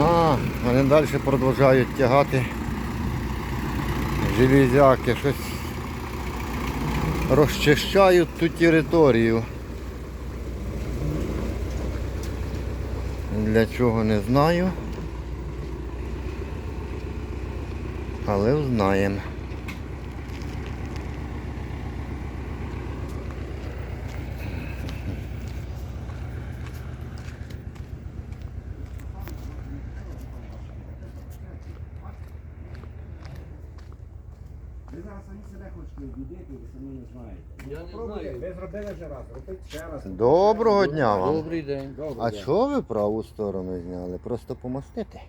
А, вони далі продовжують тягати железяки, щось розчищають ту територію. Для чого не знаю. Але знаємо. Ви зараз самі себе хочете обідати, ви самі не знаєте. Я не Пробуйте, знаю. ви зробили вже раз, робіть ще раз. Доброго дня вам. Добрий день. А чого ви праву сторону зняли? Просто помостити?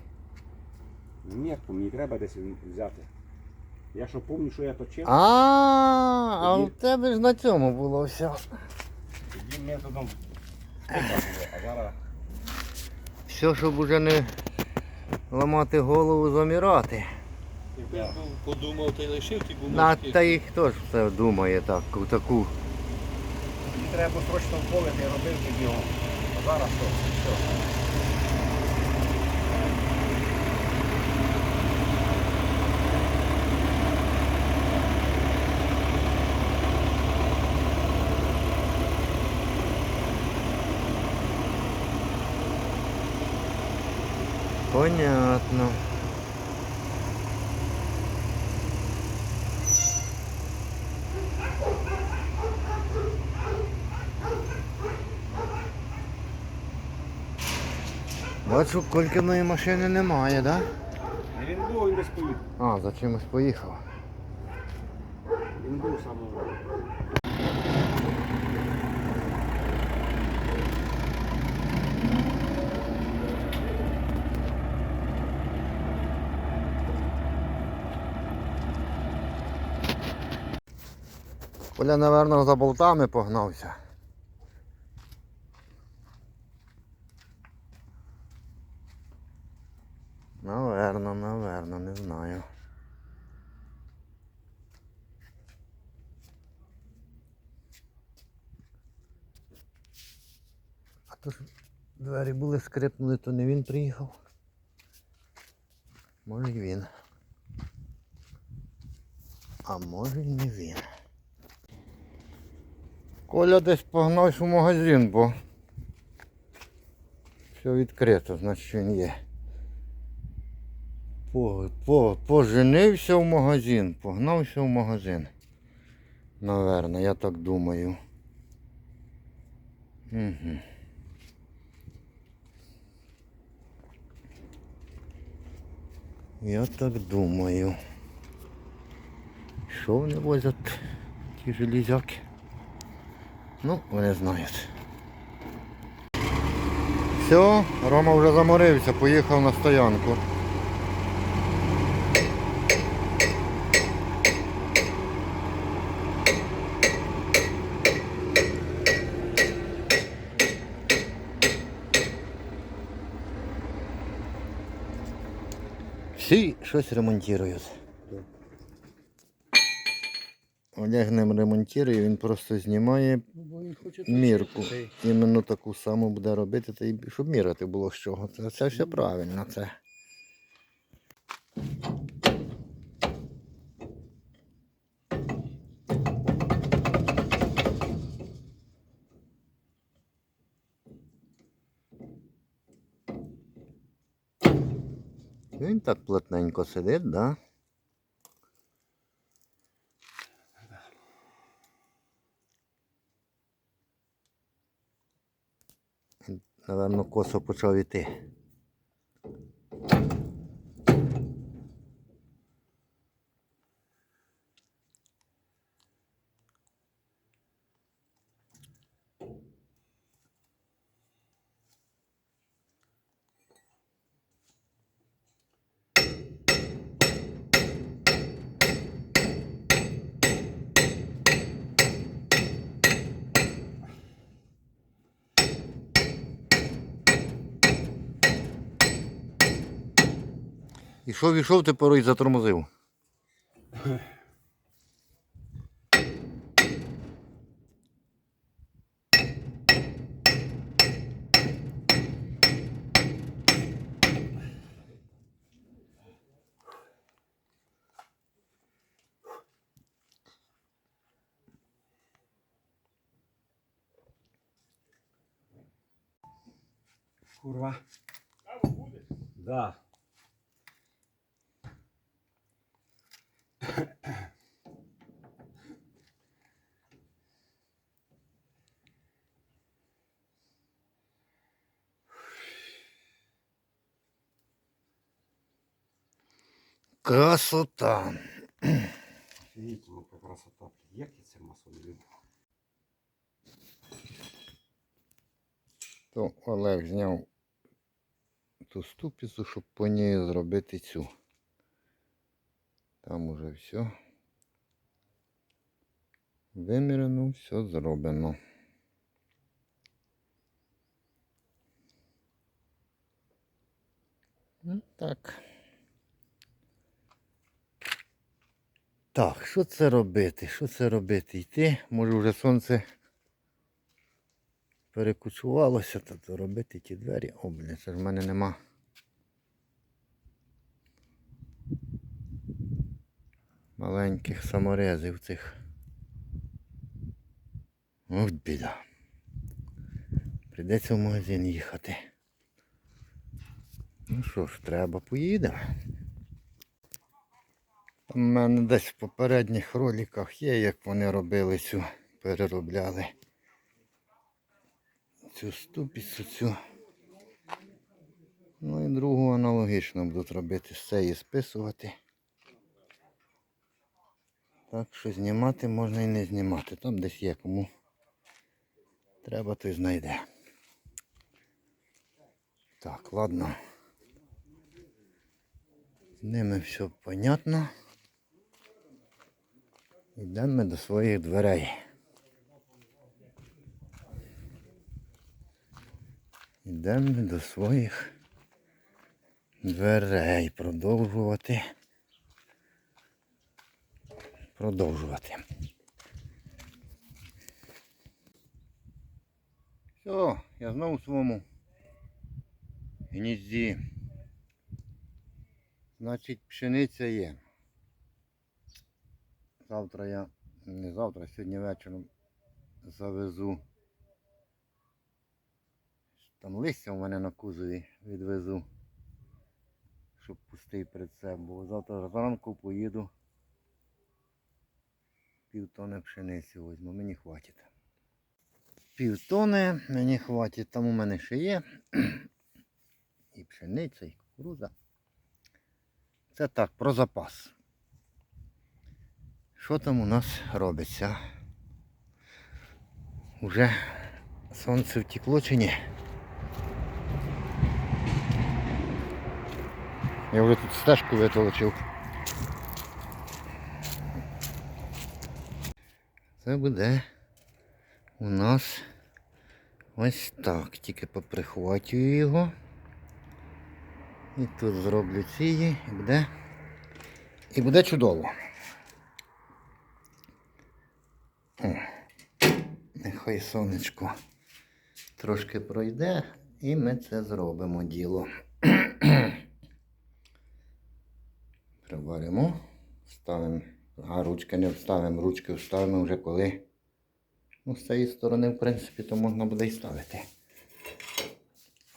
Ні, мені треба десь взяти. Я що пам'ятаю, що я точив, А, а у тебе ж на цьому було все. тоді методом а зараз Все, щоб уже не ламати голову, замірати. Якби подумав, та й лишив ті На бумажки. та і хто ж все думає так, у таку. Треба було срочно вполити, я робив під його. А зараз що? Все. Понятно. Бачу, колькиної машини немає, так? А Він був, він десь поїхав. А, за чимось поїхав. Він був саме. Коля, напевно, за болтами погнався. Наверно, наверно, не знаю. А то двері були скрипнули, то не він приїхав. Може й він. А може й не він. Коля десь погнався в магазин, бо все відкрито, значить він є. По, по, поженився в магазин, погнався в магазин. Наверно, я так думаю. Угу. Я так думаю. Що вони возять ті железяки? Ну, вони знають. Все, Рома вже заморився, поїхав на стоянку. Всі щось ремонтують. Олег ним ремонтує, він просто знімає мірку. Іменно таку саму буде робити, та й щоб мірити було з чого. Це, це все правильно. Це. Він так плотненько сидить, да? Наверно, косо почав іти. Ішов, ішов тепер і затормозив. Курва. Tam bude. Da. Ну яка красота. Як я це масло люблю. То Олег зняв ту ступицю, щоб по ній зробити цю. Там уже все. Вимірено, все зроблено. Ну, Так. Так, що це робити? Що це робити? Йти? Може вже сонце перекучувалося, та то робити ті двері. О, блін, це ж в мене нема. Маленьких саморезів цих. От біда. Прийдеться в магазин їхати. Ну що ж, треба поїдемо. У мене десь в попередніх роликах є, як вони робили цю, переробляли цю ступицю, цю. Ну і другу аналогічно будуть робити з цієї списувати. Так що знімати можна і не знімати. Там десь є кому треба, той знайде. Так, ладно. З ними все понятно. Йдемо ми до своїх дверей. Йдемо ми до своїх дверей продовжувати. Продовжувати. Все, я знову в своєму гнізді. Значить, пшениця є. Завтра я, не завтра, сьогодні вечором завезу. Там листя у мене на кузові відвезу, щоб пустий прицеп був. Завтра зранку поїду. Півтони пшениці візьму, мені хватить. Півтони мені хватить, там у мене ще є. І пшениця, і кукуруза. Це так, про запас. Що там у нас робиться? Уже сонце втекло чи ні? Я вже тут стежку витолочив. Це буде у нас ось так. Тільки поприхватюю його. І тут зроблю цієї і буде. І буде чудово. О, нехай сонечко трошки пройде і ми це зробимо діло. Приваримо, ставимо, а ручки не вставимо, ручки вставимо вже коли. Ну, з цієї сторони, в принципі, то можна буде і ставити.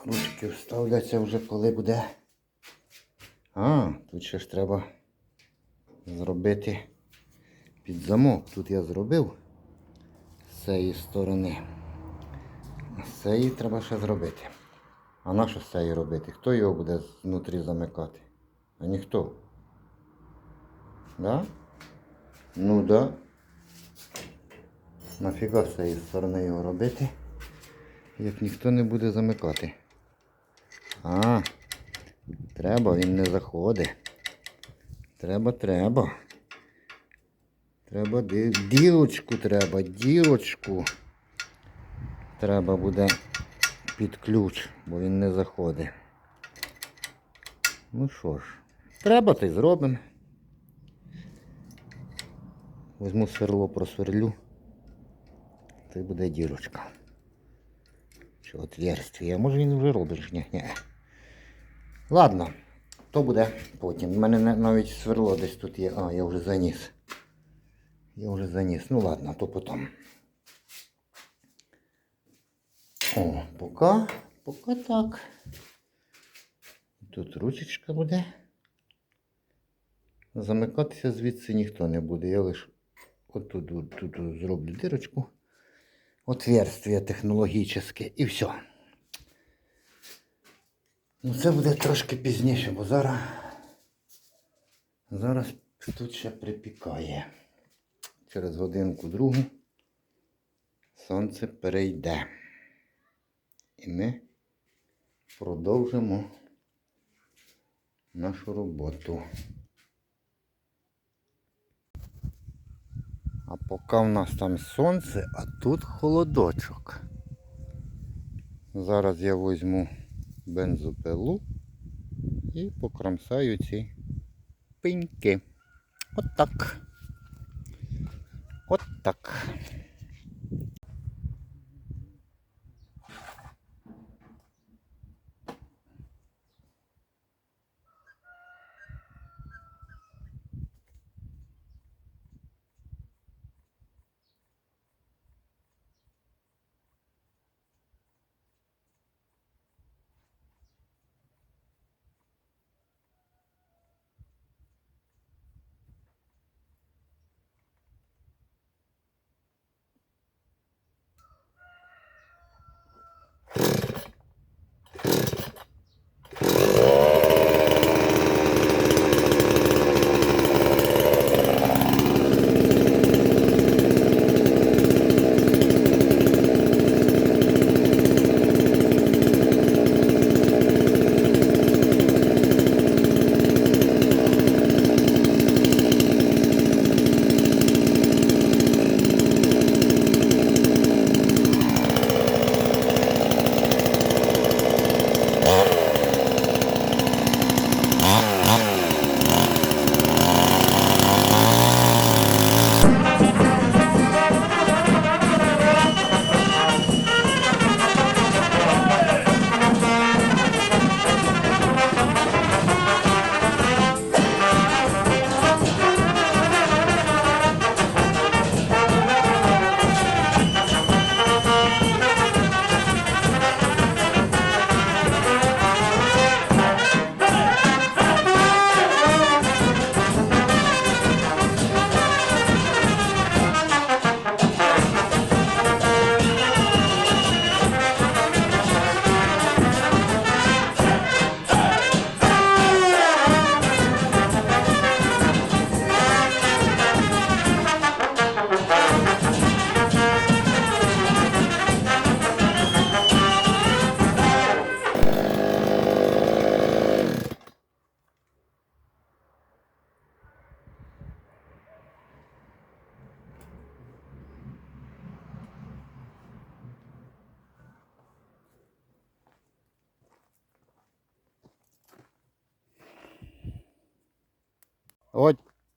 Ручки вставляться вже коли буде. А, тут ще ж треба зробити під замок. Тут я зробив з цієї сторони. З треба ще зробити. А на що з цієї робити? Хто його буде знутрі замикати? А ніхто. Да? Ну да. Нафіга з цієї сторони його робити, як ніхто не буде замикати. А, треба, він не заходить. Треба, треба. Треба дірочку треба, дірочку. Треба буде під ключ, бо він не заходить. Ну що ж, треба, то й зробимо. Візьму сверло, просверлю. Це буде дірочка. Чи отверстие. Може він вже робиш? Ні, ні. Ладно, то буде потім. У мене навіть сверло десь тут є. А, я вже заніс. Я вже заніс. Ну ладно, то потім. О, поки, поки так. Тут ручечка буде. Замикатися звідси ніхто не буде. Я лише отут тут зроблю дирочку. Отверстие технологічне і все. Ну це буде трошки пізніше, бо зараз, зараз тут ще припікає. Через годинку другу сонце перейде. І ми продовжимо нашу роботу. А поки в нас там сонце, а тут холодочок. Зараз я візьму бензопилу і покромсаю ці пеньки. От так. От так.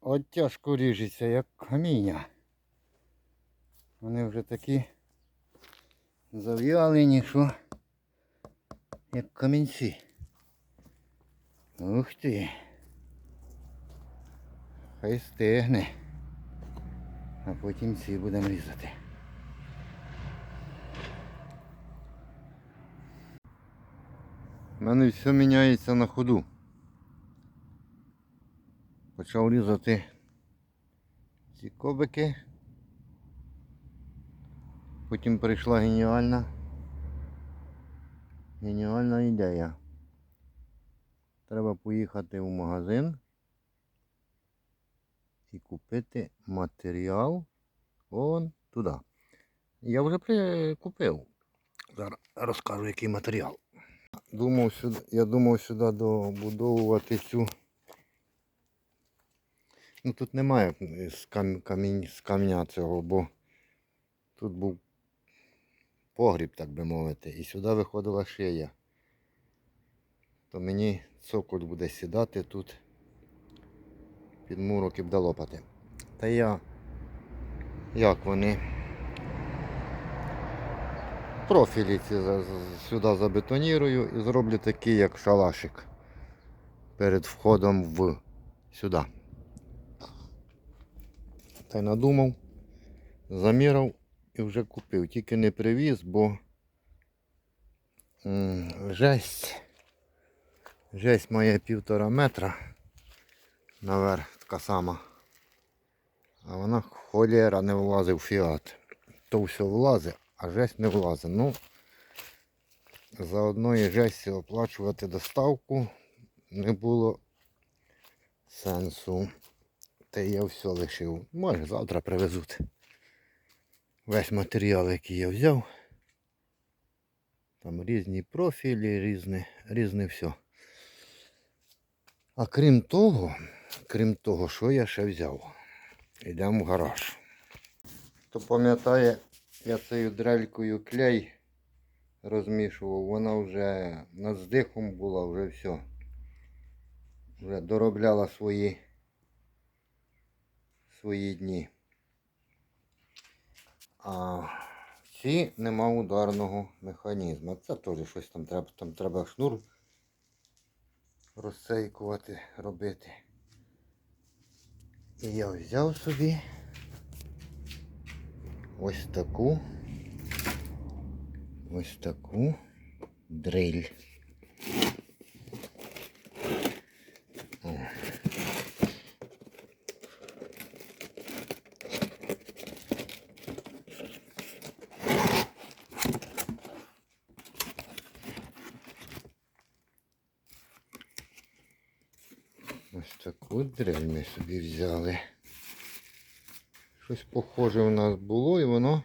От, тяжко ріжеться, як каміння. Вони вже такі зав'ялені, що як камінці. Ух ти. Хай стигне. А потім ці будемо різати. У мене все міняється на ходу. Почав різати ці кобики. Потім прийшла геніальна. Геніальна ідея. Треба поїхати в магазин і купити матеріал вон туди. Я вже купив. Зараз розкажу, який матеріал. Думав сюди, я думав сюди добудовувати цю. Ну тут немає з, кам, камінь, з камня цього, бо тут був погріб, так би мовити, і сюди виходила шия. То мені цоколь буде сідати тут під мурок і буде лопати. Та я, як вони, профілі ці сюди забетонірую і зроблю такий, як шалашик перед входом в сюди. Та й надумав, заміряв і вже купив. Тільки не привіз, бо жесть. Жесть має півтора метра. Наверх така сама. А вона холєра не влазить в фіат. То все влазить, а жесть не влазить. Ну, за одної жесті оплачувати доставку не було сенсу. Та я все лишив. Може завтра привезуть. Весь матеріал, який я взяв. Там різні профілі, різне, різне все. А крім того, крім того, що я ще взяв? Йдемо в гараж. Хто пам'ятає, я цією дрелькою клей розмішував, вона вже над здихом була, вже все. Вже доробляла свої, свої дні. А ці нема ударного механізму. Це теж щось там треба, там треба шнур розсейкувати, робити. І я взяв собі ось таку, ось таку дриль. О. Ось таку дрель ми собі взяли. Щось похоже у нас було і воно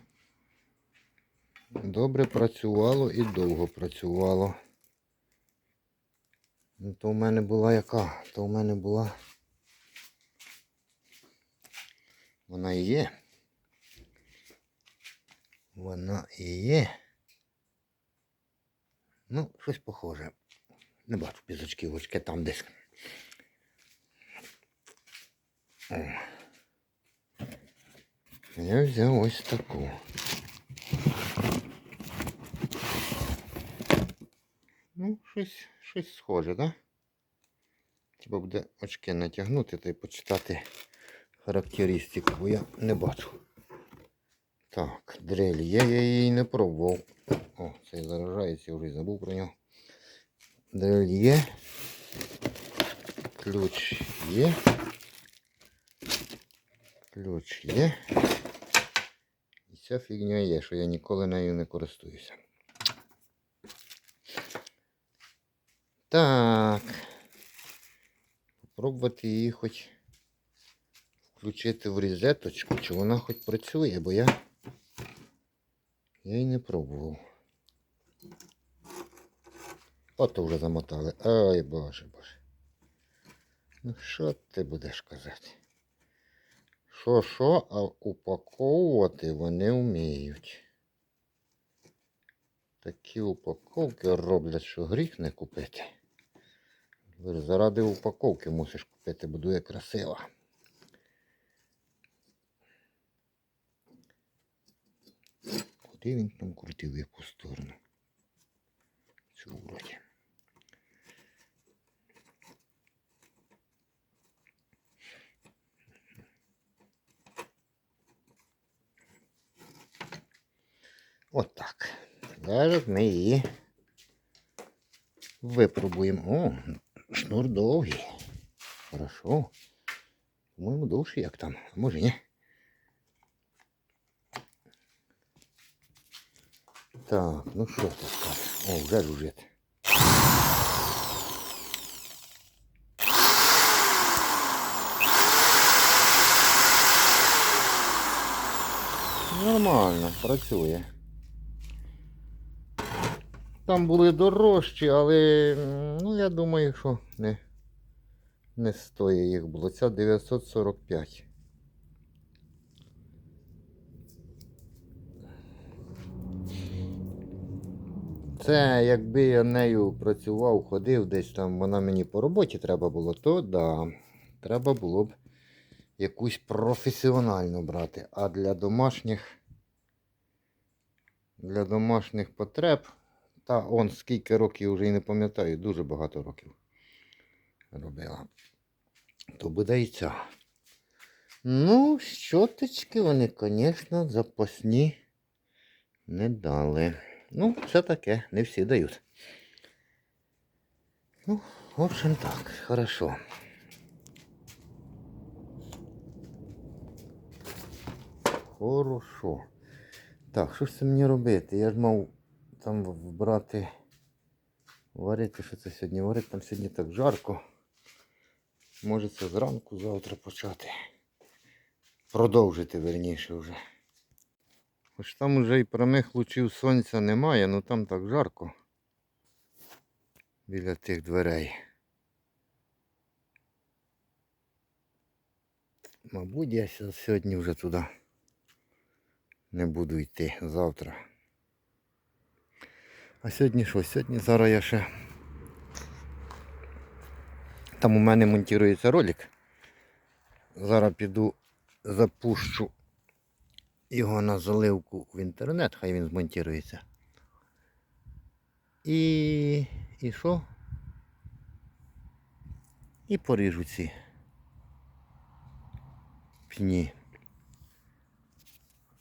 добре працювало і довго працювало. Ну, то в мене була яка? То в мене була. Вона і є. Вона і є. Ну, щось похоже. Не бачу пізочків, очки там десь. Я взяв ось таку. Ну, щось, щось схоже, да? Треба буде очки натягнути та й почитати характеристику, бо я не бачу. Так, дрель є, я її не пробував. О, цей заражається, я вже забув про нього. Дрель є. Ключ є. Ключ є. І ця фігня є, що я ніколи нею не користуюся. Так. Попробувати її хоч включити в різеточку, чи вона хоч працює, бо я, я її не пробував. Ото вже замотали. Ой, боже, боже. Ну що ти будеш казати? Що що, а упаковувати вони вміють. Такі упаковки роблять, що гріх не купити. Заради упаковки мусиш купити, будує красиво. Куди він там крутив яку сторону? Цю вроді. Отак. Зараз ми її випробуємо. О, шнур довгий. Хорошо. По-моєму, довший як там. Може ні. Так, ну що скажеш? О, вже жужить. Нормально, працює. Там були дорожчі, але ну, я думаю, що не, не стоїть їх було. Ця 945. Це якби я нею працював, ходив десь там, вона мені по роботі треба було, то да, треба було б якусь професіональну брати. А для домашніх, для домашніх потреб, та он скільки років вже і не пам'ятаю, дуже багато років робила. То буде і ця. Ну, щоточки вони, звісно, запасні не дали. Ну, все таке, не всі дають. Ну, в общем так, хорошо. Хорошо. Так, що ж це мені робити? Я ж мав там вбрати. Варити, що це сьогодні варити, там сьогодні так жарко. Може це зранку завтра почати. Продовжити верніше вже. Хоч там вже і прямих лучів сонця немає, але там так жарко. Біля тих дверей. Мабуть, я сьогодні вже туди не буду йти завтра. А сьогодні що? Сьогодні зараз я ще. Там у мене монтується ролик. Зараз піду запущу його на заливку в інтернет, хай він змонтується. І. І що? І поріжу ці пні.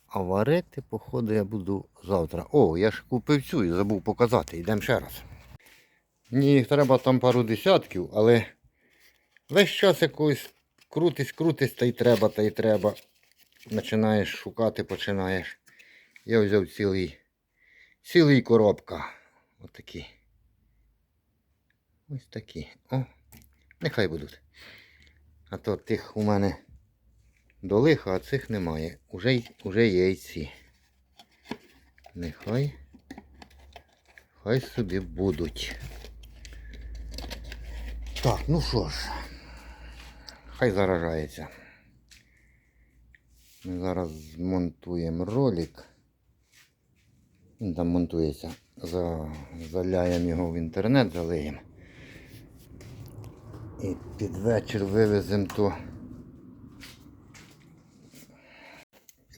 А варити, походу, я буду завтра. О, я ж купив цю і забув показати. Йдемо ще раз. Мені їх треба там пару десятків, але весь час якось крутись, крутись, та й треба, та й треба. Починаєш шукати, починаєш. Я взяв цілий, цілий коробка. Отакі. Ось такі. О, нехай будуть. А то тих у мене до лиха, цих немає. Уже, уже є. Нехай. Хай собі будуть. Так, ну що ж. Хай заражається. Ми зараз змонтуємо ролик. Він там монтується. За, заляємо його в інтернет, залиємо. І під вечір вивеземо то.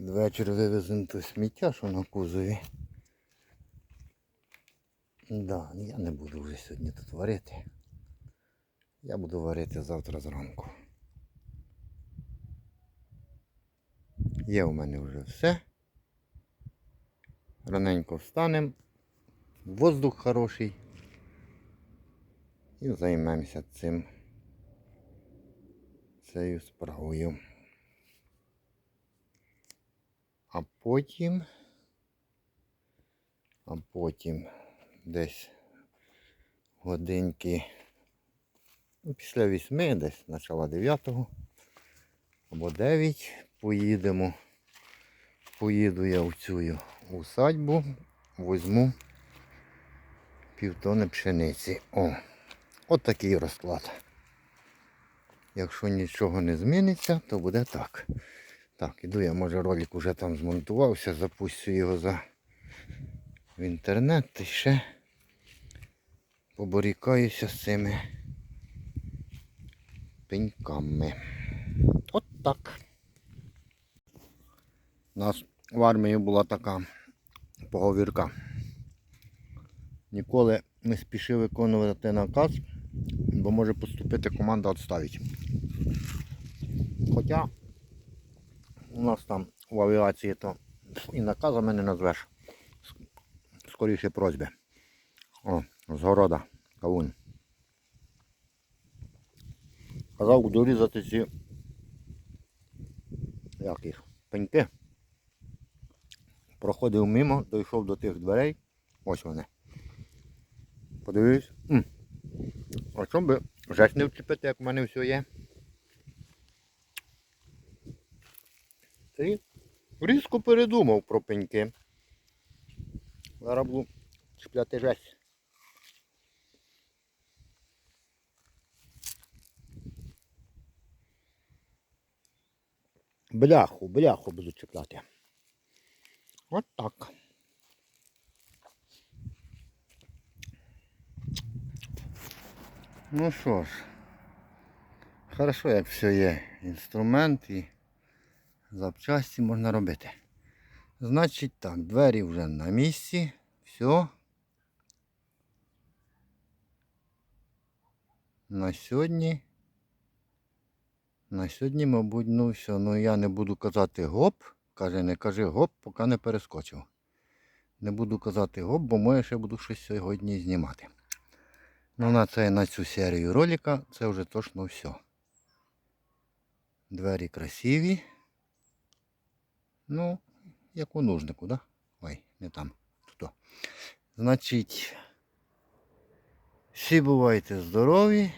Під вечір вивеземо то сміття, що на кузові. Да, я не буду вже сьогодні тут варити. Я буду варити завтра зранку. Є у мене вже все. Раненько встанемо. Воздух хороший. І займемося цим. Цією справою. А потім. А потім десь годинки. Ну, після вісьми, десь начала дев'ятого або дев'ять поїдемо. Поїду я в цю усадьбу, візьму півтони пшениці. О, от такий розклад. Якщо нічого не зміниться, то буде так. Так, іду я, може ролик уже там змонтувався, запущу його за в інтернет і ще поборікаюся з цими пеньками. От так. У нас в армії була така поговірка. Ніколи не спіши виконувати наказ, бо може поступити команда відставить. Хоча у нас там в авіації то і наказами не назвеш. Скоріше просьби. О, згорода, кавун. Казав дорізати ці як їх, пеньки. Проходив мимо, дійшов до тих дверей. Ось вони. Подивився. А чому би жесть не вчепити, як в мене все є? І різко передумав про пеньки. Зараз буду чіпляти жесть. Бляху, бляху буду чіпляти. От так. Ну що ж, хорошо, як все є. Інструмент і запчасті можна робити. Значить так, двері вже на місці. Все. На сьогодні. На сьогодні, мабуть, ну все. Ну я не буду казати гоп. Каже, не кажи гоп, поки не перескочив. Не буду казати гоп, бо моє ще буду щось сьогодні знімати. Ну, на, це, на цю серію ролика це вже точно все. Двері красиві. Ну, як у нужнику, да? Ой, не там. Тут. Значить, всі бувайте здорові.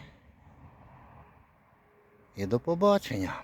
І до побачення.